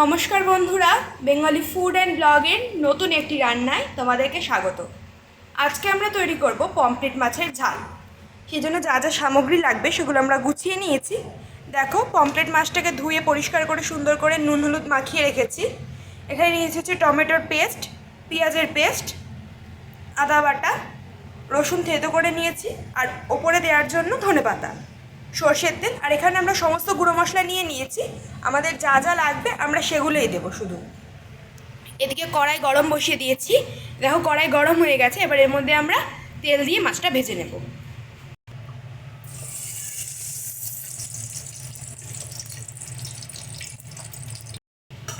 নমস্কার বন্ধুরা, Bengali food and ব্লগের নতুন একটি রান্নায় তোমাদেরকে স্বাগত। আজকে আমরা তৈরি করব পমফ্রেট মাছের ঝাল। সেই জন্য যা যা সামগ্রী লাগবে সেগুলো আমরা গুছিয়ে নিয়েছি। দেখো, পমফ্রেট মাছটাকে ধুয়ে পরিষ্কার করে সুন্দর করে নুন হলুদ মাখিয়ে রেখেছি। এখানে নিয়েছি হচ্ছে টমেটোর পেস্ট, পেঁয়াজের পেস্ট, আদা বাটা, রসুন থেতো করে নিয়েছি, আর ওপরে দেওয়ার জন্য ধনেপাতা। সর্ষের তেল, আর এখানে আমরা সমস্ত গুঁড়ো মশলা নিয়ে নিয়েছি। আমাদের যা যা লাগবে আমরা সেগুলোই দেবো শুধু। এদিকে কড়াই গরম বসিয়ে দিয়েছি। দেখো কড়াই গরম হয়ে গেছে, এবার এর মধ্যে আমরা তেল দিয়ে মাছটা ভেজে নেব।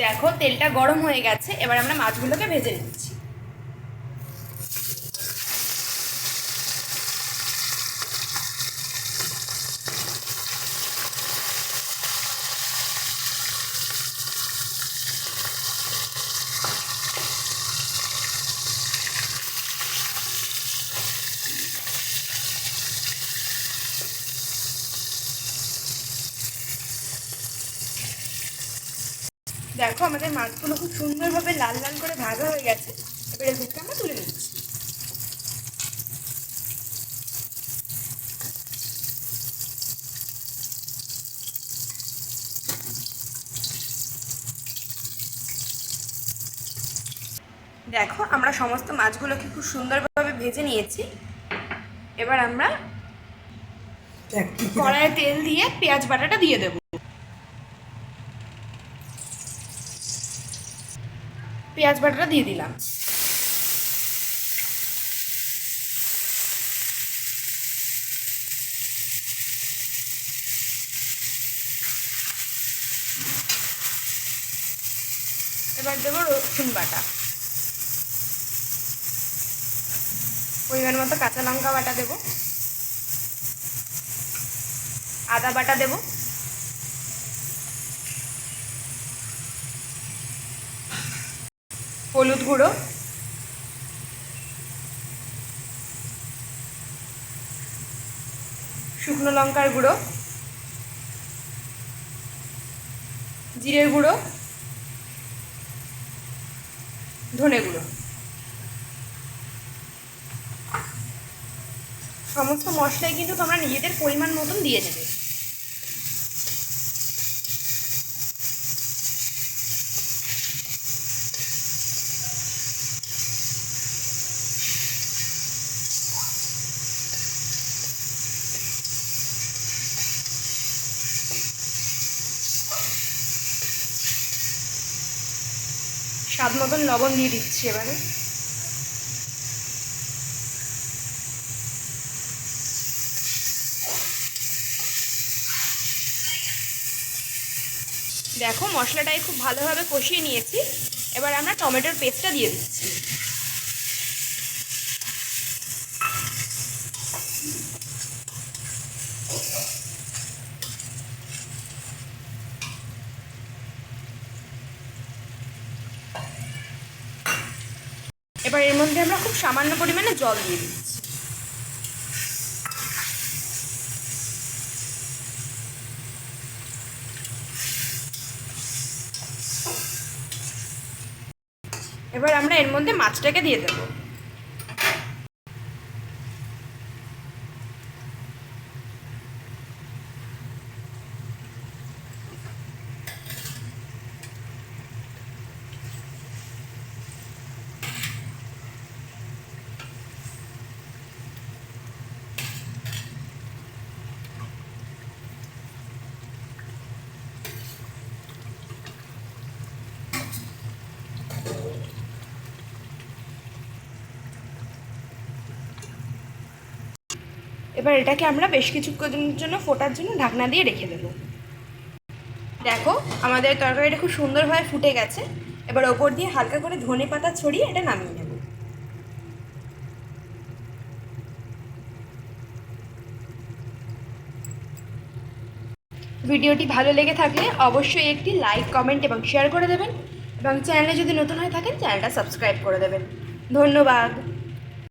দেখো তেলটা গরম হয়ে গেছে, এবার আমরা মাছগুলোকে ভেজে নিচ্ছি। দেখো আমাদের মাছগুলো খুব সুন্দরভাবে লাল লাল করে ভাজা হয়ে গেছে। এবারে এগুলোকে আমরা তুলে নিচ্ছি। দেখো আমরা সমস্ত মাছগুলোকে খুব সুন্দরভাবে ভেজে নিয়েছি। এবার আমরা কড়াইয়ে তেল দিয়ে পেঁয়াজ বাটাটা দিয়ে দেবো। পেঁয়াজ বাটাটা দিয়ে দিলাম। এবার দেবো রসুন বাটা। পরিমাণ মতো কাঁচা লঙ্কা বাটা দেবো। আদা বাটা দেবো। হলুদ গুঁড়ো। শুকনো লঙ্কার গুঁড়ো। জিরের গুঁড়ো। ধনে গুঁড়ো। সমস্ত মশলাই কিন্তু তোমরা নিজেদের পরিমাণ মতন দিয়ে নেবে। স্বাদ মতন লবণ দিয়ে দিচ্ছি এবারে। দেখো মশলাটাই খুব ভালোভাবে কষিয়ে নিয়েছি। এবার আমরা টমেটোর পেস্টটা দিয়ে দিচ্ছি। এবার এর মধ্যে আমরা খুব সামান্য পরিমাণে জল দিয়ে দিচ্ছি। এবার আমরা এর মধ্যে মাছটাকে দিয়ে দেব। এবার এটাকে আমরা বেশ কিছুক্ষণের জন্য ফোটার জন্য ঢাকনা দিয়ে রেখে দেবো। দেখো, আমাদের তরকারিটা খুব সুন্দরভাবে ফুটে গেছে। এবার ওপর দিয়ে হালকা করে ধনে পাতা ছড়িয়ে এটা নামিয়ে নেব। ভিডিওটি ভালো লেগে থাকলে অবশ্যই একটি লাইক, কমেন্ট এবং শেয়ার করে দেবেন। এবং চ্যানেলে যদি নতুন হয়ে থাকেন, চ্যানেলটা সাবস্ক্রাইব করে দেবেন। ধন্যবাদ।